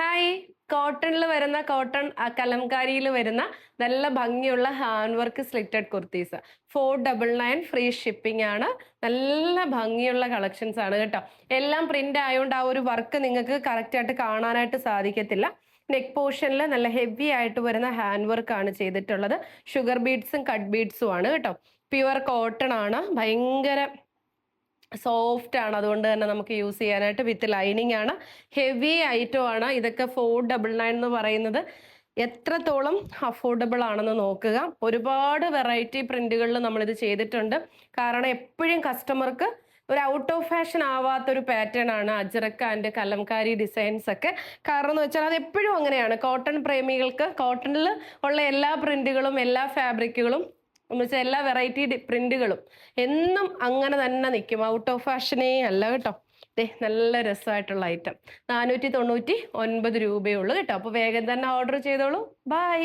Hi കോട്ടണിൽ വരുന്ന cotton കലംകാരിയിൽ വരുന്ന നല്ല ഭംഗിയുള്ള hand work slitted kurtis four double nine free shipping ആണ്. നല്ല ഭംഗിയുള്ള കളക്ഷൻസ് ആണ് കേട്ടോ. എല്ലാം പ്രിന്റ് ആയതുകൊണ്ട് ആ ഒരു വർക്ക് നിങ്ങൾക്ക് കറക്റ്റ് ആയിട്ട് കാണാനായിട്ട് സാധിക്കത്തില്ല. നെക്ക് പോർഷനിൽ നല്ല ഹെവി ആയിട്ട് വരുന്ന ഹാൻഡ് വർക്ക് ആണ് ചെയ്തിട്ടുള്ളത്. ഷുഗർ ബീഡ്സും കട്ട് ബീഡ്സും ആണ് കേട്ടോ. പ്യുവർ കോട്ടൺ ആണ്. ഭയങ്കര സോഫ്റ്റ് ആണ്. അതുകൊണ്ട് തന്നെ നമുക്ക് യൂസ് ചെയ്യാനായിട്ട് വിത്ത് ലൈനിങ് ആണ്. ഹെവി ഐറ്റം ആണ്. ഇതൊക്കെ ഫോർ ഡബിൾ നയൻ എന്ന് പറയുന്നത് എത്രത്തോളം അഫോർഡബിൾ ആണെന്ന് നോക്കുക. ഒരുപാട് വെറൈറ്റി പ്രിന്റുകളിൽ നമ്മളിത് ചെയ്തിട്ടുണ്ട്. കാരണം എപ്പോഴും കസ്റ്റമർക്ക് ഒരു ഔട്ട് ഓഫ് ഫാഷൻ ആവാത്തൊരു പാറ്റേൺ ആണ് അജ്രക്ക ആൻഡ് കലംകാരി ഡിസൈൻസ് ഒക്കെ. കാരണം എന്ന് വെച്ചാൽ അത് എപ്പോഴും അങ്ങനെയാണ്. കോട്ടൺ പ്രേമികൾക്ക് കോട്ടണിൽ ഉള്ള എല്ലാ പ്രിന്റുകളും എല്ലാ ഫാബ്രിക്കുകളും എന്ന് വെച്ചാൽ എല്ലാ വെറൈറ്റി പ്രിന്റുകളും എന്നും അങ്ങനെ തന്നെ നിൽക്കും ഔട്ട് ഓഫ് ഫാഷനേ അല്ല കേട്ടോ. ദേ നല്ല രസമായിട്ടുള്ള ഐറ്റം നാനൂറ്റി തൊണ്ണൂറ്റി ഒൻപത് രൂപയേ ഉള്ളൂ കേട്ടോ. അപ്പോൾ വേഗം തന്നെ ഓർഡർ ചെയ്തോളൂ. ബൈ